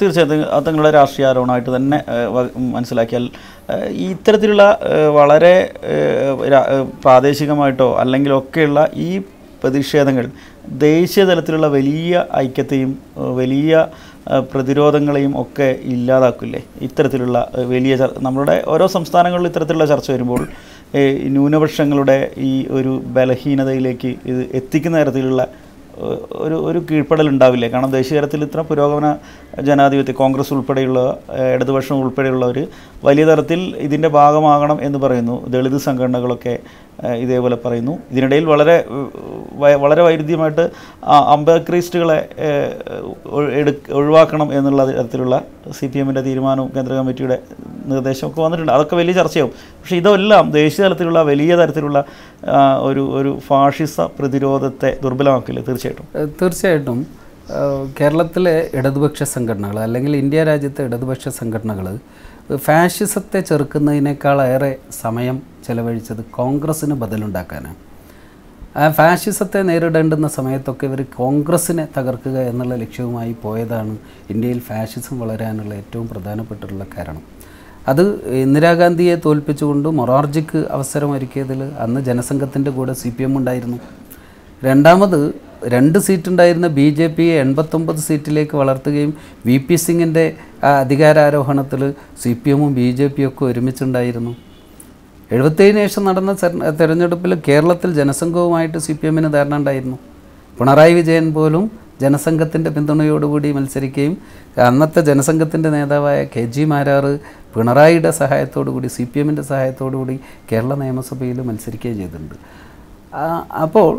തീർച്ചയായിട്ടും അത് നിങ്ങളുടെ രാഷ്ട്രീയ ആരോപണമായിട്ട് തന്നെ മനസ്സിലാക്കിയാൽ ഇത്തരത്തിലുള്ള വളരെ പ്രാദേശികമായിട്ടോ അല്ലെങ്കിൽ ഒക്കെയുള്ള ഈ പ്രതിഷേധങ്ങൾ ദേശീയ തലത്തിലുള്ള വലിയ ഐക്യത്തെയും വലിയ പ്രതിരോധങ്ങളെയും ഒക്കെ ഇല്ലാതാക്കില്ലേ? ഇത്തരത്തിലുള്ള വലിയ നമ്മളുടെ ഓരോ സംസ്ഥാനങ്ങളിലും ഇത്തരത്തിലുള്ള ചർച്ച വരുമ്പോൾ ന്യൂനപക്ഷങ്ങളുടെ ഈ ഒരു ബലഹീനതയിലേക്ക് ഇത് എത്തിക്കുന്ന തരത്തിലുള്ള ഒരു ഒരു കീഴ്പ്പെടൽ ഉണ്ടാവില്ല? കാരണം ദേശീയതലത്തിൽ ഇത്ര പുരോഗമന ജനാധിപത്യ കോൺഗ്രസ് ഉൾപ്പെടെയുള്ള ഇടതുപക്ഷം ഉൾപ്പെടെയുള്ളവർ വലിയ തരത്തിൽ ഇതിന്റെ ഭാഗമാകണം എന്ന് പറയുന്നു. ദളിത് സംഘടനകളൊക്കെ ഇതേപോലെ പറയുന്നു. ഇതിനിടയിൽ വളരെ വളരെ വൈരുദ്ധ്യമായിട്ട് എടു ഒഴിവാക്കണം എന്നുള്ള തരത്തിലുള്ള സി പി എമ്മിന്റെ തീരുമാനവും കേന്ദ്ര കമ്മിറ്റിയുടെ നിർദ്ദേശമൊക്കെ വന്നിട്ടുണ്ട്. അതൊക്കെ വലിയ ചർച്ചയാവും. പക്ഷേ ഇതെല്ലാം ദേശീയ തലത്തിലുള്ള വലിയ തരത്തിലുള്ള ഒരു ഒരു ഫാഷിസ പ്രതിരോധത്തെ ദുർബലമാക്കില്ലേ തീർച്ചയായിട്ടും? തീർച്ചയായിട്ടും. കേരളത്തിലെ ഇടതുപക്ഷ സംഘടനകൾ അല്ലെങ്കിൽ ഇന്ത്യ രാജ്യത്തെ ഇടതുപക്ഷ സംഘടനകൾ ഫാഷിസത്തെ ചെറുക്കുന്നതിനേക്കാളേറെ സമയം ചെലവഴിച്ചത് കോൺഗ്രസ്സിന് ബദലുണ്ടാക്കാനാണ്. ആ ഫാഷിസത്തെ നേരിടേണ്ടുന്ന സമയത്തൊക്കെ ഇവർ കോൺഗ്രസ്സിനെ തകർക്കുക എന്നുള്ള ലക്ഷ്യവുമായി പോയതാണ് ഇന്ത്യയിൽ ഫാഷിസം വളരാനുള്ള ഏറ്റവും പ്രധാനപ്പെട്ടിട്ടുള്ള കാരണം. അത് ഇന്ദിരാഗാന്ധിയെ തോൽപ്പിച്ചുകൊണ്ട് മൊറാർജിക്ക് അവസരം അവസരമൊരുക്കിയതിൽ അന്ന് ജനസംഘത്തിന്റെ കൂടെ സി പി എം ഉണ്ടായിരുന്നു. രണ്ടാമത് രണ്ട് സീറ്റുണ്ടായിരുന്ന ബി ജെ പിയെ എൺപത്തൊമ്പത് സീറ്റിലേക്ക് വളർത്തുകയും വി പി സിംഗിന്റെ അധികാരാരോഹണത്തിൽ സി പി എമ്മും ബി ജെ പിയും ഒക്കെ ഒരുമിച്ചുണ്ടായിരുന്നു. എഴുപത്തേഴിന് ശേഷം നടന്ന തെര- തെരഞ്ഞെടുപ്പിൽ കേരളത്തിൽ ജനസംഘവുമായിട്ട് സി പി എമ്മിന് ധാരണ ഉണ്ടായിരുന്നു. പിണറായി വിജയൻ പോലും ജനസംഘത്തിന്റെ പിന്തുണയോടുകൂടി മത്സരിക്കുകയും അന്നത്തെ ജനസംഘത്തിന്റെ നേതാവായ കെ ജി മാരാറ് പിണറായിയുടെ സഹായത്തോടുകൂടി സി പി എമ്മിന്റെ സഹായത്തോടുകൂടി കേരള നിയമസഭയിൽ മത്സരിക്കുകയും ചെയ്തിട്ടുണ്ട്. അപ്പോൾ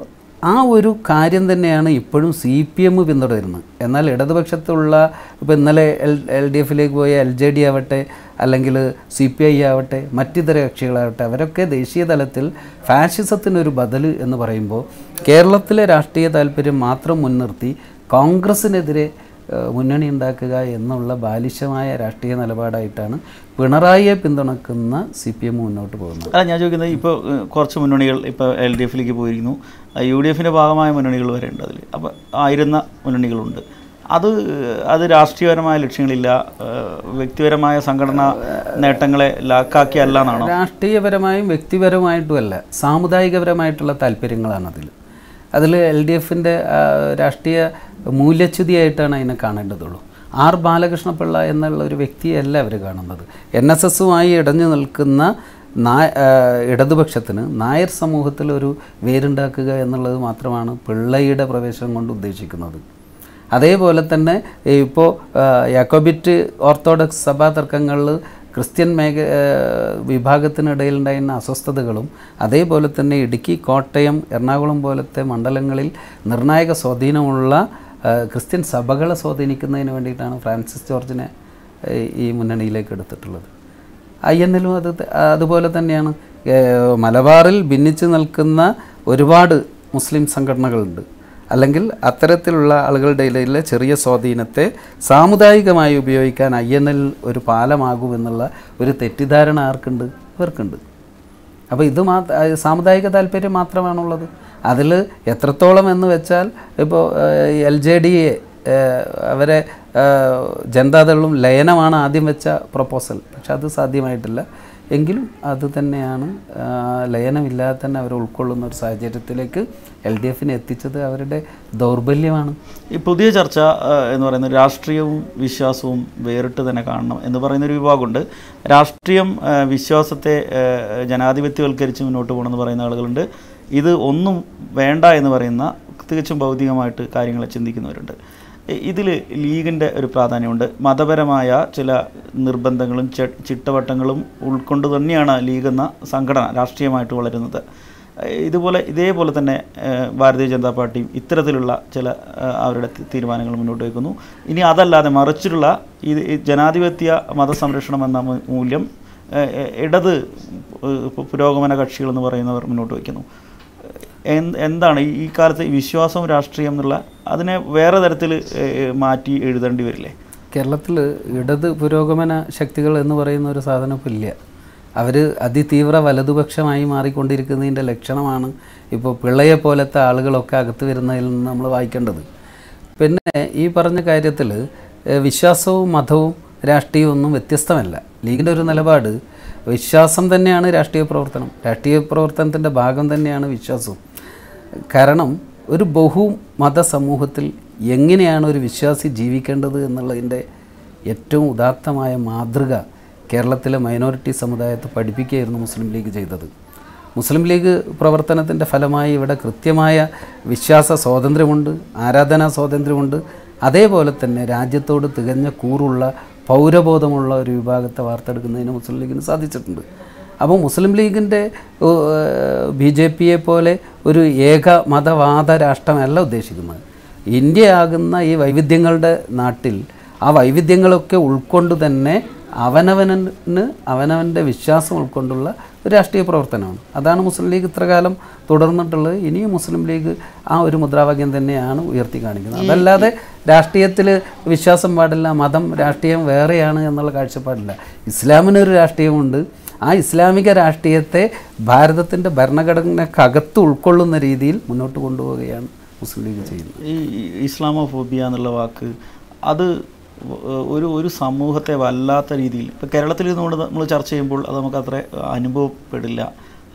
ആ ഒരു കാര്യം തന്നെയാണ് ഇപ്പോഴും സി പി എം പിന്തുടരുന്നത്. എന്നാൽ ഇടതുപക്ഷത്തുള്ള ഇപ്പോൾ ഇന്നലെ എൽ എൽ ഡി എഫിലേക്ക് പോയ എൽ ജെ ഡി ആവട്ടെ അല്ലെങ്കിൽ സി പി ഐ ആവട്ടെ മറ്റിതര കക്ഷികളാവട്ടെ അവരൊക്കെ ദേശീയ തലത്തിൽ ഫാഷിസത്തിനൊരു ബദൽ എന്ന് പറയുമ്പോൾ കേരളത്തിലെ രാഷ്ട്രീയ താല്പര്യം മാത്രം മുൻനിർത്തി കോൺഗ്രസ്സിനെതിരെ ഏഹ്, മുന്നണി ഉണ്ടാക്കുക എന്നുള്ള ബാലിശമായ രാഷ്ട്രീയ നിലപാടായിട്ടാണ് പിണറായിയെ പിന്തുണക്കുന്ന സി പി എം മുന്നോട്ട് പോകുന്നത്. അല്ല ഞാൻ ചോദിക്കുന്നത് ഇപ്പോൾ കുറച്ച് മുന്നണികൾ ഇപ്പോൾ എൽ ഡി എഫിലേക്ക് പോയിരിക്കുന്നു. യു ഡി എഫിന്റെ ഭാഗമായ മുന്നണികൾ വരെ ഉണ്ട് അതിൽ അപ്പോൾ ആയിരുന്ന മുന്നണികളുണ്ട്. അത് അത് രാഷ്ട്രീയപരമായ ലക്ഷ്യങ്ങളില്ല വ്യക്തിപരമായ സംഘടനാ നേട്ടങ്ങളെ ലാക്കാക്കിയല്ല എന്നാണോ രാഷ്ട്രീയപരമായും വ്യക്തിപരമായിട്ടുമല്ല സാമുദായികപരമായിട്ടുള്ള താല്പര്യങ്ങളാണ് അതിൽ അതിൽ എൽ ഡി എഫിന്റെ രാഷ്ട്രീയ മൂല്യച്യുതിയായിട്ടാണ് അതിനെ കാണേണ്ടതുള്ളൂ. ആർ ബാലകൃഷ്ണപിള്ള എന്നുള്ള ഒരു വ്യക്തിയല്ല അവർ കാണുന്നത്. എൻ എസ് എസുമായി ഇടഞ്ഞു നിൽക്കുന്ന നായ ഇടതുപക്ഷത്തിന് നായർ സമൂഹത്തിൽ ഒരു വേരുണ്ടാക്കുക എന്നുള്ളത് മാത്രമാണ് പിള്ളയുടെ പ്രവേശനം കൊണ്ട് ഉദ്ദേശിക്കുന്നത്. അതേപോലെ തന്നെ ഇപ്പോൾ യാക്കോബിറ്റ് ഓർത്തഡോക്സ് സഭാ തർക്കങ്ങളിൽ ക്രിസ്ത്യൻ മേഖ വിഭാഗത്തിനിടയിലുണ്ടായിരുന്ന അസ്വസ്ഥതകളും അതേപോലെ തന്നെ ഇടുക്കി കോട്ടയം എറണാകുളം പോലത്തെ മണ്ഡലങ്ങളിൽ നിർണായക സ്വാധീനമുള്ള ക്രിസ്ത്യൻ സഭകളെ സ്വാധീനിക്കുന്നതിന് വേണ്ടിയിട്ടാണ് ഫ്രാൻസിസ് ജോർജിനെ ഈ മുന്നണിയിലേക്ക് എടുത്തിട്ടുള്ളത്. ഐ അത് അതുപോലെ തന്നെയാണ്. മലബാറിൽ ഭിന്നിച്ചു നിൽക്കുന്ന ഒരുപാട് മുസ്ലിം സംഘടനകളുണ്ട്. അല്ലെങ്കിൽ അത്തരത്തിലുള്ള ആളുകളുടെ ഇടയിലെ ചെറിയ സ്വാധീനത്തെ സാമുദായികമായി ഉപയോഗിക്കാൻ ഐ ഒരു പാലമാകുമെന്നുള്ള ഒരു തെറ്റിദ്ധാരണ ആർക്കുണ്ട്? ഇവർക്കുണ്ട്. അപ്പോൾ ഇത് മാ സാമുദായിക താല്പര്യം മാത്രമാണുള്ളത്. അതിൽ എത്രത്തോളം എന്ന് വെച്ചാൽ ഇപ്പോൾ എൽ ജെ ഡി അവരെ ജനതാദളും ലയനമാണ് ആദ്യം വെച്ച പ്രപ്പോസൽ. പക്ഷെ അത് സാധ്യമായിട്ടില്ല. എങ്കിലും അത് തന്നെയാണ് ലയനമില്ലാതെ തന്നെ അവർ ഉൾക്കൊള്ളുന്ന ഒരു സാഹചര്യത്തിലേക്ക് എൽ ഡി എഫിനെ എത്തിച്ചത് അവരുടെ ദൗർബല്യമാണ്. ഈ പുതിയ ചർച്ച എന്ന് പറയുന്നത് രാഷ്ട്രീയവും വിശ്വാസവും വേറിട്ട് തന്നെ കാണണം എന്ന് പറയുന്നൊരു വിഭാഗമുണ്ട്. രാഷ്ട്രീയം വിശ്വാസത്തെ ജനാധിപത്യവൽക്കരിച്ച് മുന്നോട്ട് പോകണമെന്ന് പറയുന്ന ആളുകളുണ്ട്. ഇത് ഒന്നും വേണ്ട എന്ന് പറയുന്ന തികച്ചും ഭൗതികമായിട്ട് കാര്യങ്ങളെ ചിന്തിക്കുന്നവരുണ്ട്. ഇതിൽ ലീഗിന്റെ ഒരു പ്രാധാന്യമുണ്ട്. മതപരമായ ചില നിർബന്ധങ്ങളും ചിട്ടവട്ടങ്ങളും ഉൾക്കൊണ്ട് തന്നെയാണ് ലീഗ് എന്ന സംഘടന രാഷ്ട്രീയമായിട്ട് വളരുന്നത്. ഇതുപോലെ ഇതേപോലെ തന്നെ ഭാരതീയ ജനതാ പാർട്ടിയും ഇത്തരത്തിലുള്ള ചില അവരുടെ തീരുമാനങ്ങൾ മുന്നോട്ട് വയ്ക്കുന്നു. ഇനി അതല്ലാതെ മറിച്ചിട്ടുള്ള ഈ ജനാധിപത്യ മതസംരക്ഷണം എന്ന മൂല്യം ഇടത് പുരോഗമന കക്ഷികൾ എന്ന് പറയുന്നവർ മുന്നോട്ട് വയ്ക്കുന്നു. എന്താണ് ഈ- കാലത്ത് വിശ്വാസം രാഷ്ട്രീയം എന്നുള്ള അതിനെ വേറെ തരത്തിൽ മാറ്റി എഴുതേണ്ടി വരില്ലേ? കേരളത്തിൽ ഇടത് പുരോഗമന ശക്തികൾ എന്ന് പറയുന്ന ഒരു സാധനം ഇപ്പം ഇല്ല. അവർ അതിതീവ്ര വലതുപക്ഷമായി മാറിക്കൊണ്ടിരിക്കുന്നതിന്റെ ലക്ഷണമാണ് ഇപ്പോൾ പിള്ളയെ പോലത്തെ ആളുകളൊക്കെ അകത്ത് വരുന്നതിൽ നിന്ന് നമ്മൾ വായിക്കേണ്ടത്. പിന്നെ ഈ പറഞ്ഞ കാര്യത്തിൽ വിശ്വാസവും മതവും രാഷ്ട്രീയവും ഒന്നും വ്യത്യസ്തമല്ല. ലീഗിന്റെ ഒരു നിലപാട് വിശ്വാസം തന്നെയാണ് രാഷ്ട്രീയ പ്രവർത്തനം. രാഷ്ട്രീയ പ്രവർത്തനത്തിന്റെ ഭാഗം തന്നെയാണ് വിശ്വാസവും. കാരണം ഒരു ബഹുമത സമൂഹത്തിൽ എങ്ങനെയാണ് ഒരു വിശ്വാസി ജീവിക്കേണ്ടത് എന്നുള്ളതിന്റെ ഏറ്റവും ഉദാത്തമായ മാതൃക കേരളത്തിലെ മൈനോറിറ്റി സമുദായത്തെ പഠിപ്പിക്കുകയായിരുന്നു മുസ്ലിം ലീഗ് ചെയ്തത്. മുസ്ലിം ലീഗ് പ്രവർത്തനത്തിന്റെ ഫലമായി ഇവിടെ കൃത്യമായ വിശ്വാസ സ്വാതന്ത്ര്യമുണ്ട് ആരാധനാ സ്വാതന്ത്ര്യമുണ്ട്. അതേപോലെ തന്നെ രാജ്യത്തോട് തികഞ്ഞ കൂറുള്ള പൗരബോധമുള്ള ഒരു വിഭാഗത്തെ വാർത്തെടുക്കുന്നതിന് മുസ്ലിം ലീഗിന് സാധിച്ചിട്ടുണ്ട്. അപ്പോൾ മുസ്ലിം ലീഗിന്റെ ബി ജെ പിയെ പോലെ ഒരു ഏക മതവാദ രാഷ്ട്രമല്ല ഉദ്ദേശിക്കുന്നത്. ഇന്ത്യ ആകുന്ന ഈ വൈവിധ്യങ്ങളുടെ നാട്ടിൽ ആ വൈവിധ്യങ്ങളൊക്കെ ഉൾക്കൊണ്ട് തന്നെ അവനവനന് അവനവന്റെ വിശ്വാസം ഉൾക്കൊണ്ടുള്ള ഒരു രാഷ്ട്രീയ പ്രവർത്തനമാണ്. അതാണ് മുസ്ലിം ലീഗ് ഇത്രകാലം തുടർന്നിട്ടുള്ളത്. ഇനിയും മുസ്ലിം ലീഗ് ആ ഒരു മുദ്രാവാക്യം തന്നെയാണ് ഉയർത്തി കാണിക്കുന്നത്. അതല്ലാതെ രാഷ്ട്രീയത്തിൽ വിശ്വാസം പാടില്ല മതം രാഷ്ട്രീയം വേറെയാണ് എന്നുള്ള കാഴ്ചപ്പാടില്ല. ഇസ്ലാമിനൊരു രാഷ്ട്രീയമുണ്ട്. ആ ഇസ്ലാമിക രാഷ്ട്രീയത്തെ ഭാരതത്തിന്റെ ഭരണഘടനക്കകത്ത് ഉൾക്കൊള്ളുന്ന രീതിയിൽ മുന്നോട്ട് കൊണ്ടുപോവുകയാണ് മുസ്ലിം ലീഗ് ചെയ്യുന്നത്. ഈ ഇസ്ലാമോഫോബിയ എന്നുള്ള വാക്ക് അത് ഒരു ഒരു സമൂഹത്തെ വല്ലാത്ത രീതിയിൽ ഇപ്പോൾ കേരളത്തിൽ നിന്നുകൊണ്ട് നമ്മൾ ചർച്ച ചെയ്യുമ്പോൾ അത് നമുക്ക് അത്ര അനുഭവപ്പെടില്ല.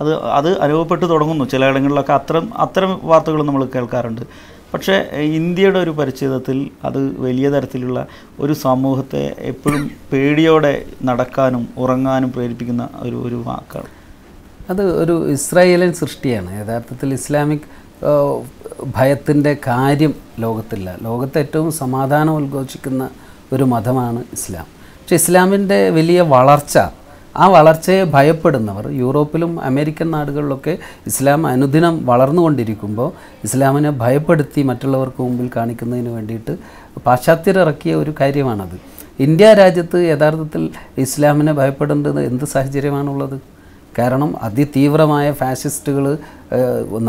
അത് അത് അനുഭവപ്പെട്ട് തുടങ്ങുന്നു. ചിലയിടങ്ങളിലൊക്കെ അത്തരം അത്തരം വാർത്തകൾ നമ്മൾ കേൾക്കാറുണ്ട്. പക്ഷേ ഇന്ത്യയുടെ ഒരു പരിച്ഛേദത്തിൽ അത് വലിയ തരത്തിലുള്ള ഒരു സമൂഹത്തെ എപ്പോഴും പേടിയോടെ നടക്കാനും ഉറങ്ങാനും പ്രേരിപ്പിക്കുന്ന ഒരു ഒരു വാക്കാണ്. അത് ഒരു ഇസ്രായേലിയൻ സൃഷ്ടിയാണ്. യഥാർത്ഥത്തിൽ ഇസ്ലാമിക് ഭയത്തിന്റെ കാര്യം ലോകത്തില്ല. ലോകത്തെ ഏറ്റവും സമാധാനം ഉദ്ഘോഷിക്കുന്ന ഒരു മതമാണ് ഇസ്ലാം. പക്ഷേ ഇസ്ലാമിന്റെ വലിയ വളർച്ച ആ വളർച്ചയെ ഭയപ്പെടുന്നവർ യൂറോപ്പിലും അമേരിക്കൻ നാടുകളിലൊക്കെ ഇസ്ലാം അനുദിനം വളർന്നുകൊണ്ടിരിക്കുമ്പോൾ ഇസ്ലാമിനെ ഭയപ്പെടുത്തി മറ്റുള്ളവർക്ക് മുമ്പിൽ കാണിക്കുന്നതിന് വേണ്ടിയിട്ട് പാശ്ചാത്യരിറക്കിയ ഒരു കാര്യമാണത്. ഇന്ത്യ രാജ്യത്ത് യഥാർത്ഥത്തിൽ ഇസ്ലാമിനെ ഭയപ്പെടേണ്ടത് എന്ത് സാഹചര്യമാണുള്ളത്? കാരണം അതിതീവ്രമായ ഫാസിസ്റ്റുകൾ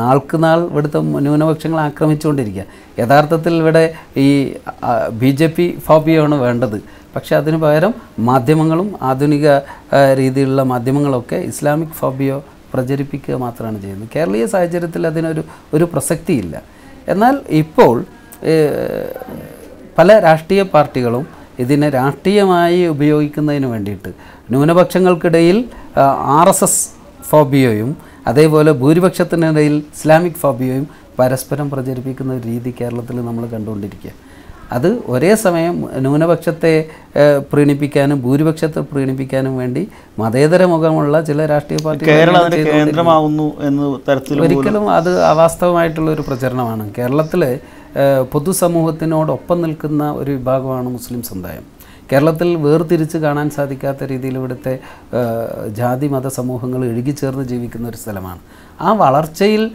നാൾക്ക് നാൾ ഇവിടുത്തെ ന്യൂനപക്ഷങ്ങൾ ആക്രമിച്ചുകൊണ്ടിരിക്കുക. യഥാർത്ഥത്തിൽ ഇവിടെ ഈ ബി ജെ പി ഫോബിയാണ് വേണ്ടത്. പക്ഷെ അതിന് പകരം മാധ്യമങ്ങളും ആധുനിക രീതിയിലുള്ള മാധ്യമങ്ങളൊക്കെ ഇസ്ലാമിക് ഫോബിയോ പ്രചരിപ്പിക്കുക മാത്രമാണ് ചെയ്യുന്നത്. കേരളീയ സാഹചര്യത്തിൽ അതിനൊരു ഒരു പ്രസക്തിയില്ല. എന്നാൽ ഇപ്പോൾ പല രാഷ്ട്രീയ പാർട്ടികളും ഇതിനെ രാഷ്ട്രീയമായി ഉപയോഗിക്കുന്നതിന് വേണ്ടിയിട്ട് ന്യൂനപക്ഷങ്ങൾക്കിടയിൽ ആർ എസ് എസ് ഫോബിയോയും അതേപോലെ ഭൂരിപക്ഷത്തിനിടയിൽ ഇസ്ലാമിക് ഫോബിയോയും പരസ്പരം പ്രചരിപ്പിക്കുന്ന ഒരു രീതി കേരളത്തിൽ നമ്മൾ കണ്ടുകൊണ്ടിരിക്കുക അത് ഒരേ സമയം ന്യൂനപക്ഷത്തെ പ്രീണിപ്പിക്കാനും ഭൂരിപക്ഷത്തെ പ്രീണിപ്പിക്കാനും വേണ്ടി മതേതര മുഖമുള്ള ചില രാഷ്ട്രീയ പാർട്ടികൾ കേന്ദ്രമാവുന്നു എന്ന തരത്തിൽ ഒരിക്കലും അത് അവാസ്തവമായിട്ടുള്ള ഒരു പ്രചരണമാണ്. കേരളത്തിൽ പൊതുസമൂഹത്തിനോടൊപ്പം നിൽക്കുന്ന ഒരു വിഭാഗമാണ് മുസ്ലിം സമുദായം. കേരളത്തിൽ വേർതിരിച്ച് കാണാൻ സാധിക്കാത്ത രീതിയിൽ ഇവിടുത്തെ ജാതി മത സമൂഹങ്ങൾ ഇഴുകിച്ചേർന്ന് ജീവിക്കുന്ന ഒരു സ്ഥലമാണ്. ആ വളർച്ചയിൽ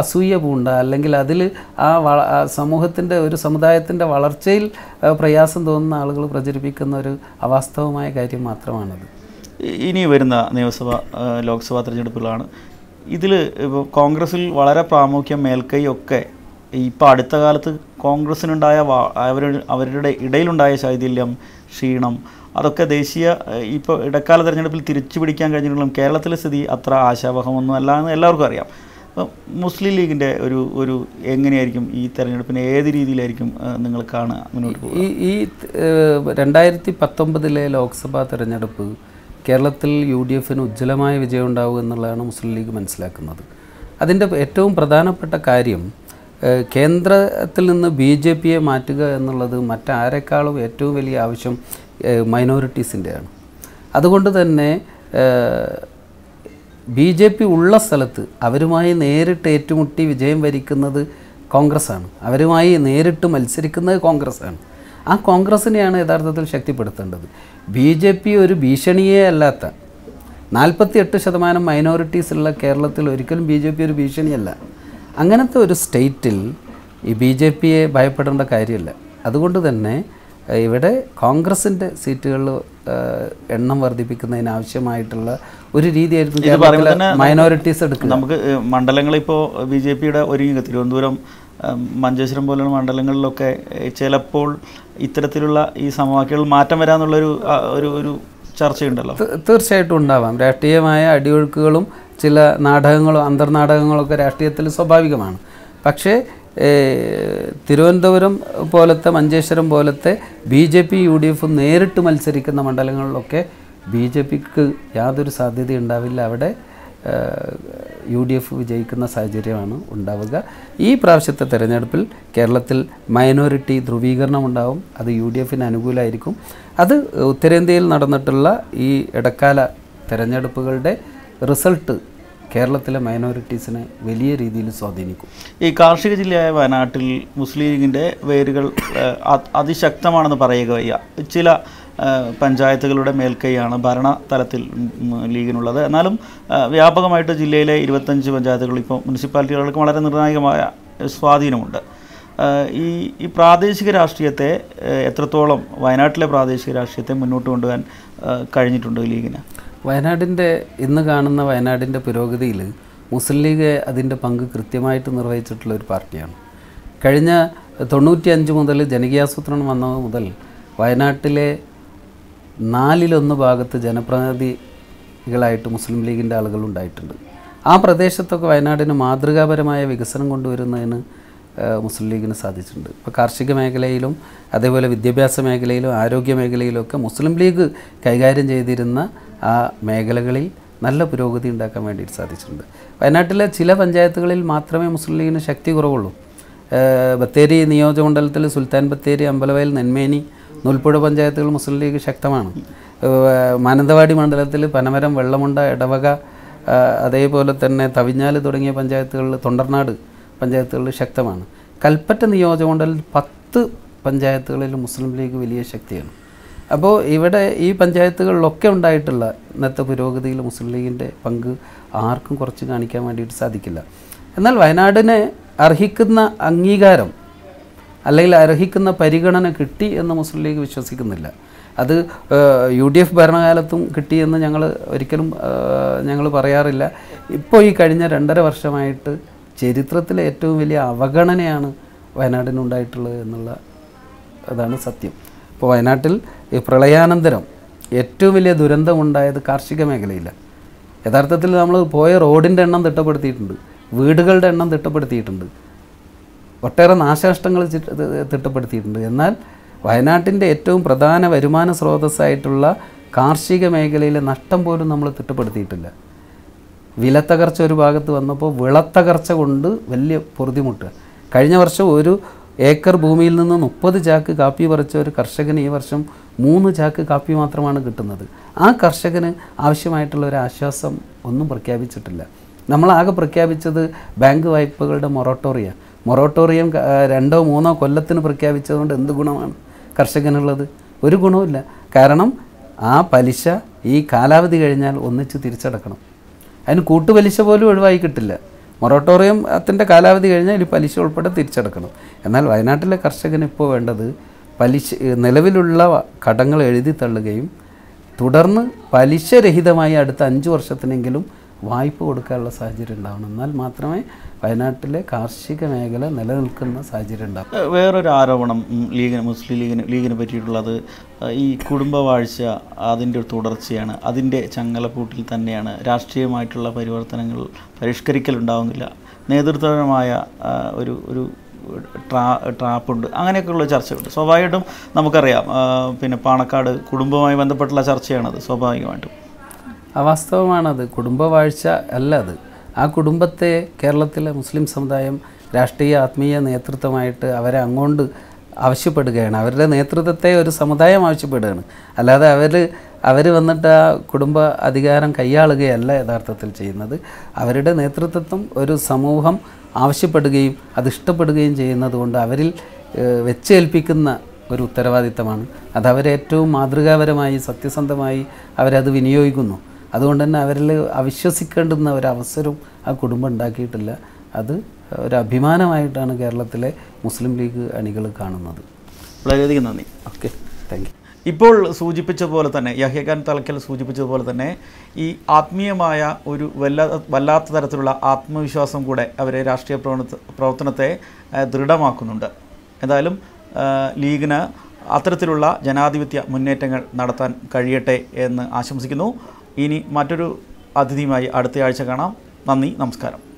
അസൂയ പൂണ്ട അല്ലെങ്കിൽ അതിൽ ആ വള സമൂഹത്തിന്റെ ഒരു സമുദായത്തിന്റെ വളർച്ചയിൽ പ്രയാസം തോന്നുന്ന ആളുകൾ പ്രചരിപ്പിക്കുന്ന ഒരു അവാസ്തവമായ കാര്യം മാത്രമാണത്. ഇനി വരുന്ന നിയമസഭ ലോക്സഭാ തിരഞ്ഞെടുപ്പുകളാണ്. ഇതിൽ ഇപ്പോൾ കോൺഗ്രസിൽ വളരെ പ്രാമുഖ്യം മേൽക്കൈ ഒക്കെ ഇപ്പോൾ അടുത്ത കാലത്ത് കോൺഗ്രസ്സിനുണ്ടായ അവർ അവരുടെ ഇടയിലുണ്ടായ ശൈഥില്യം ക്ഷീണം അതൊക്കെ ദേശീയ ഇപ്പോൾ ഇടക്കാല തെരഞ്ഞെടുപ്പിൽ തിരിച്ചു പിടിക്കാൻ കഴിഞ്ഞിട്ടുള്ള കേരളത്തിലെ സ്ഥിതി അത്ര ആശാവഹമൊന്നും അല്ല എന്ന് എല്ലാവർക്കും അറിയാം. അപ്പം മുസ്ലിം ലീഗിന്റെ ഒരു ഒരു എങ്ങനെയായിരിക്കും ഈ തെരഞ്ഞെടുപ്പിനെ ഏത് രീതിയിലായിരിക്കും നിങ്ങൾ കാണുക മുന്നോട്ട് പോകുക ഈ ഈ രണ്ടായിരത്തി പത്തൊമ്പതിലെ ലോക്സഭാ തെരഞ്ഞെടുപ്പ് കേരളത്തിൽ യു ഡി എഫിന് ഉജ്ജ്വലമായ വിജയം ഉണ്ടാവുക എന്നുള്ളതാണ് മുസ്ലിം ലീഗ് മനസ്സിലാക്കുന്നത്. അതിന്റെ ഏറ്റവും പ്രധാനപ്പെട്ട കാര്യം കേന്ദ്രത്തിൽ നിന്ന് ബി ജെ പിയെ മാറ്റുക എന്നുള്ളത് മറ്റാരെക്കാളും ഏറ്റവും വലിയ ആവശ്യം മൈനോറിറ്റീസിന്റെയാണ് അതുകൊണ്ട് തന്നെ ബി ജെ പി ഉള്ള സ്ഥലത്ത് അവരുമായി നേരിട്ട് ഏറ്റുമുട്ടി വിജയം വരിക്കുന്നത് കോൺഗ്രസ്സാണ്. അവരുമായി നേരിട്ട് മത്സരിക്കുന്നത് കോൺഗ്രസ്സാണ്. ആ കോൺഗ്രസ്സിനെയാണ് യഥാർത്ഥത്തിൽ ശക്തിപ്പെടുത്തേണ്ടത്. ബി ജെ പി ഒരു ഭീഷണിയേ അല്ലാത്ത നാൽപ്പത്തി എട്ട് ശതമാനം മൈനോറിറ്റീസുള്ള കേരളത്തിൽ ഒരിക്കലും ബി ജെ പി ഒരു ഭീഷണിയല്ല. അങ്ങനത്തെ ഒരു സ്റ്റേറ്റിൽ ഈ ബി ജെ പിയെ ഭയപ്പെടേണ്ട കാര്യമില്ല. അതുകൊണ്ട് തന്നെ ഇവിടെ കോൺഗ്രസിന്റെ സീറ്റുകളിൽ എണ്ണം വർദ്ധിപ്പിക്കുന്നതിന് ആവശ്യമായിട്ടുള്ള ഒരു രീതിയായിരിക്കും മൈനോറിറ്റീസ് എടുക്കുക നമുക്ക് മണ്ഡലങ്ങളിപ്പോൾ ബി ജെ പിയുടെ ഒരുങ്ങി തിരുവനന്തപുരം മഞ്ചേശ്വരം പോലുള്ള മണ്ഡലങ്ങളിലൊക്കെ ചിലപ്പോൾ ഇത്തരത്തിലുള്ള ഈ സമവാക്യങ്ങൾ മാറ്റം വരാമെന്നുള്ളൊരു ഒരു ഒരു ചർച്ചയുണ്ടല്ലോ. തീർച്ചയായിട്ടും ഉണ്ടാവാം. രാഷ്ട്രീയമായ അടിയൊഴുക്കുകളും ചില നാടകങ്ങളും അന്തർനാടകങ്ങളൊക്കെ രാഷ്ട്രീയത്തിൽ സ്വാഭാവികമാണ്. പക്ഷേ തിരുവനന്തപുരം പോലത്തെ മഞ്ചേശ്വരം പോലത്തെ B J P U D എഫും നേരിട്ട് മത്സരിക്കുന്ന മണ്ഡലങ്ങളിലൊക്കെ ബി ജെ പിക്ക് യാതൊരു സാധ്യത ഉണ്ടാവില്ല. അവിടെ യു ഡി എഫ് വിജയിക്കുന്ന സാഹചര്യമാണ് ഉണ്ടാവുക. ഈ പ്രാവശ്യത്തെ തെരഞ്ഞെടുപ്പിൽ കേരളത്തിൽ മൈനോറിറ്റി ധ്രുവീകരണം ഉണ്ടാവും. അത് യു ഡി എഫിന് അനുകൂലമായിരിക്കും. അത് ഉത്തരേന്ത്യയിൽ നടന്നിട്ടുള്ള ഈ ഇടക്കാല തെരഞ്ഞെടുപ്പുകളുടെ റിസൾട്ട് കേരളത്തിലെ മൈനോറിറ്റീസിനെ വലിയ രീതിയിൽ സ്വാധീനിക്കും. ഈ കാർഷിക ജില്ലയായ വയനാട്ടിൽ മുസ്ലിം ലീഗിന്റെ വേരുകൾ അതിശക്തമാണെന്ന് പറയുക വയ്യ. ചില പഞ്ചായത്തുകളുടെ മേൽക്കൈയാണ് ഭരണ തലത്തിൽ ലീഗിനുള്ളത്. എന്നാലും വ്യാപകമായിട്ട് ജില്ലയിലെ ഇരുപത്തഞ്ച് പഞ്ചായത്തുകൾ ഇപ്പോൾ മുനിസിപ്പാലിറ്റികൾക്ക് വളരെ നിർണായകമായ സ്വാധീനമുണ്ട്. ഈ ഈ പ്രാദേശിക രാഷ്ട്രീയത്തെ എത്രത്തോളം വയനാട്ടിലെ പ്രാദേശിക രാഷ്ട്രീയത്തെ മുന്നോട്ട് കൊണ്ടുപോകാൻ കഴിഞ്ഞിട്ടുണ്ട് ലീഗിന്? വയനാടിന്റെ ഇന്ന് കാണുന്ന വയനാടിന്റെ പുരോഗതിയിൽ മുസ്ലിം ലീഗ് അതിന്റെ പങ്ക് കൃത്യമായിട്ട് നിർവഹിച്ചിട്ടുള്ള ഒരു പാർട്ടിയാണ്. കഴിഞ്ഞ തൊണ്ണൂറ്റി അഞ്ച് മുതൽ ജനകീയാസൂത്രണം വന്നത് മുതൽ വയനാട്ടിലെ നാലിലൊന്ന് ഭാഗത്ത് ജനപ്രതിനിധികളായിട്ട് മുസ്ലിം ലീഗിന്റെ ആളുകൾ ഉണ്ടായിട്ടുണ്ട്. ആ പ്രദേശത്തൊക്കെ വയനാടിന് മാതൃകാപരമായ വികസനം കൊണ്ടുവരുന്നതിന് മുസ്ലിം ലീഗിന് സാധിച്ചിട്ടുണ്ട്. ഇപ്പോൾ കാർഷിക മേഖലയിലും അതേപോലെ വിദ്യാഭ്യാസ മേഖലയിലും ആരോഗ്യ മേഖലയിലും ഒക്കെ മുസ്ലിം ലീഗ് കൈകാര്യം ചെയ്തിരുന്ന ആ മേഖലകളിൽ നല്ല പുരോഗതി ഉണ്ടാക്കാൻ വേണ്ടിയിട്ട് സാധിച്ചിട്ടുണ്ട്. വയനാട്ടിലെ ചില പഞ്ചായത്തുകളിൽ മാത്രമേ മുസ്ലിം ലീഗിന് ശക്തി കുറവുള്ളൂ. ബത്തേരി നിയോജകമണ്ഡലത്തിൽ സുൽത്താൻ ബത്തേരി അമ്പലവയൽ നെന്മേനി നൂൽപ്പുഴ പഞ്ചായത്തുകൾ മുസ്ലിം ലീഗ് ശക്തമാണ് മാനന്തവാടി മണ്ഡലത്തിൽ പനമരം വെള്ളമുണ്ട ഇടവക അതേപോലെ തന്നെ തവിഞ്ഞാൽ തുടങ്ങിയ പഞ്ചായത്തുകളിൽ തൊണ്ടർനാട് പഞ്ചായത്തുകളിൽ ശക്തമാണ്. കൽപ്പറ്റ നിയോജകമണ്ഡലത്തിൽ പത്ത് പഞ്ചായത്തുകളിൽ മുസ്ലിം ലീഗ് വലിയ ശക്തിയാണ്. അപ്പോൾ ഇവിടെ ഈ പഞ്ചായത്തുകളിലൊക്കെ ഉണ്ടായിട്ടുള്ള ഇന്നത്തെ പുരോഗതിയിൽ മുസ്ലിം ലീഗിന്റെ പങ്ക് ആർക്കും കുറച്ച് കാണിക്കാൻ വേണ്ടിയിട്ട് സാധിക്കില്ല. എന്നാൽ വയനാടിനെ അർഹിക്കുന്ന അംഗീകാരം അല്ലെങ്കിൽ അർഹിക്കുന്ന പരിഗണന കിട്ടി എന്ന് മുസ്ലിം ലീഗ് വിശ്വസിക്കുന്നില്ല. അത് യു ഡി എഫ് ഭരണകാലത്തും കിട്ടിയെന്ന് ഞങ്ങൾ ഒരിക്കലും ഞങ്ങൾ പറയാറില്ല. ഇപ്പോൾ ഈ കഴിഞ്ഞ രണ്ടര വർഷമായിട്ട് ചരിത്രത്തിലെ ഏറ്റവും വലിയ അവഗണനയാണ് വയനാടിനുണ്ടായിട്ടുള്ളത് എന്നുള്ള അതാണ് സത്യം. ഇപ്പോൾ വയനാട്ടിൽ ഈ പ്രളയാനന്തരം ഏറ്റവും വലിയ ദുരന്തമുണ്ടായത് കാർഷിക മേഖലയിലാണ് യഥാർത്ഥത്തിൽ നമ്മൾ പോയ റോഡിന്റെ എണ്ണം തിട്ടപ്പെടുത്തിയിട്ടുണ്ട്. വീടുകളുടെ എണ്ണം തിട്ടപ്പെടുത്തിയിട്ടുണ്ട്. ഒട്ടേറെ നാശനഷ്ടങ്ങൾ തിട്ടപ്പെടുത്തിയിട്ടുണ്ട്. എന്നാൽ വയനാട്ടിന്റെ ഏറ്റവും പ്രധാന വരുമാന സ്രോതസ്സായിട്ടുള്ള കാർഷിക മേഖലയിലെ നഷ്ടം പോലും നമ്മൾ തിട്ടപ്പെടുത്തിയിട്ടില്ല. വിലത്തകർച്ച ഒരു ഭാഗത്ത് വന്നപ്പോൾ വിളത്തകർച്ച കൊണ്ട് വലിയ പൊറുതിമുട്ട്. കഴിഞ്ഞ വർഷം ഒരു ഏക്കർ ഭൂമിയിൽ നിന്ന് മുപ്പത് ചാക്ക് കാപ്പി പറിച്ച ഒരു കർഷകന് ഈ വർഷം മൂന്ന് ചാക്ക് കാപ്പി മാത്രമാണ് കിട്ടുന്നത്. ആ കർഷകന് ആവശ്യമായിട്ടുള്ള ഒരു ആശ്വാസം ഒന്നും പ്രഖ്യാപിച്ചിട്ടില്ല. നമ്മളാകെ പ്രഖ്യാപിച്ചത് ബാങ്ക് വായ്പകളുടെ മൊറട്ടോറിയ. മൊറട്ടോറിയം രണ്ടോ മൂന്നോ കൊല്ലത്തിന് പ്രഖ്യാപിച്ചതുകൊണ്ട് എന്ത് ഗുണമാണ് കർഷകനുള്ളത്? ഒരു ഗുണവുമില്ല കാരണം ആ പലിശ ഈ കാലാവധി കഴിഞ്ഞാൽ ഒന്നിച്ച് തിരിച്ചടക്കണം. അതിന് കൂട്ടുപലിശ പോലും ഒഴിവായി കിട്ടില്ല. മൊറട്ടോറിയം അതിന്റെ കാലാവധി കഴിഞ്ഞാൽ ഈ പലിശ ഉൾപ്പെടെ തിരിച്ചടക്കണം. എന്നാൽ വയനാട്ടിലെ കർഷകന് ഇപ്പോൾ വേണ്ടത് പലിശ നിലവിലുള്ള കടങ്ങൾ എഴുതി തള്ളുകയും തുടർന്ന് പലിശരഹിതമായി അടുത്ത അഞ്ച് വർഷത്തിനെങ്കിലും വായ്പ കൊടുക്കാനുള്ള സാഹചര്യം ഉണ്ടാവണം. എന്നാൽ മാത്രമേ വയനാട്ടിലെ കാർഷിക മേഖല നിലനിൽക്കുന്ന സാഹചര്യം ഉണ്ടാവും. വേറൊരു ആരോപണം ലീഗിന് മുസ്ലിം ലീഗിന് ലീഗിനെ പറ്റിയിട്ടുള്ളത് ഈ കുടുംബവാഴ്ച അതിന്റെ ഒരു തുടർച്ചയാണ്. അതിന്റെ ചങ്ങലപ്പൂട്ടിൽ തന്നെയാണ്. രാഷ്ട്രീയമായിട്ടുള്ള പരിവർത്തനങ്ങൾ പരിഷ്കരിക്കലുണ്ടാവുന്നില്ല. നേതൃത്വപരമായ ഒരു ഒരു ട്രാ ട്രാപ്പുണ്ട്. അങ്ങനെയൊക്കെയുള്ള ചർച്ചയുണ്ട് സ്വാഭാവികമായിട്ടും നമുക്കറിയാം പിന്നെ പാണക്കാട് കുടുംബവുമായി ബന്ധപ്പെട്ടുള്ള ചർച്ചയാണത് സ്വാഭാവികമായിട്ടും. അവാസ്തവമാണത്. കുടുംബവാഴ്ച അല്ല അത് ആ കുടുംബത്തെ കേരളത്തിലെ മുസ്ലിം സമുദായം രാഷ്ട്രീയ ആത്മീയ നേതൃത്വമായിട്ട് അവരെ അങ്ങോട്ട് ആവശ്യപ്പെടുകയാണ്. അവരുടെ നേതൃത്വത്തെ ഒരു സമുദായം ആവശ്യപ്പെടുകയാണ്. അല്ലാതെ അവർ അവർ വന്നിട്ട് ആ കുടുംബ അധികാരം കൈയാളുകയല്ല യഥാർത്ഥത്തിൽ ചെയ്യുന്നത്. അവരുടെ നേതൃത്വം ഒരു സമൂഹം ആവശ്യപ്പെടുകയും അത് ഇഷ്ടപ്പെടുകയും ചെയ്യുന്നത് കൊണ്ട് അവരിൽ വെച്ചേൽപ്പിക്കുന്ന ഒരു ഉത്തരവാദിത്തമാണ്. അത് അവരേറ്റവും മാതൃകാപരമായി സത്യസന്ധമായി അവരത് വിനിയോഗിക്കുന്നു. അതുകൊണ്ട് തന്നെ അവരിൽ അവിശ്വസിക്കേണ്ടുന്ന ഒരവസരവും ആ കുടുംബം ഉണ്ടാക്കിയിട്ടില്ല. അത് ഒരു അഭിമാനമായിട്ടാണ് കേരളത്തിലെ മുസ്ലിം ലീഗ് അണികൾ കാണുന്നത്. വളരെയധികം നന്ദി. Okay thank you. ഇപ്പോൾ സൂചിപ്പിച്ച പോലെ തന്നെ യഹ്യഖാൻ തലക്കൽ സൂചിപ്പിച്ചതുപോലെ തന്നെ ഈ ആത്മീയമായ ഒരു വല്ല വല്ലാത്ത തരത്തിലുള്ള ആത്മവിശ്വാസം കൂടെ അവരെ രാഷ്ട്രീയ പ്രവർത്ത പ്രവർത്തനത്തെ ദൃഢമാക്കുന്നുണ്ട്. എന്തായാലും ലീഗിന് അത്തരത്തിലുള്ള ജനാധിപത്യ മുന്നേറ്റങ്ങൾ നടത്താൻ കഴിയട്ടെ എന്ന് ആശംസിക്കുന്നു. ഇനി മറ്റൊരു അതിഥിയുമായി അടുത്തയാഴ്ച കാണാം. നന്ദി നമസ്കാരം.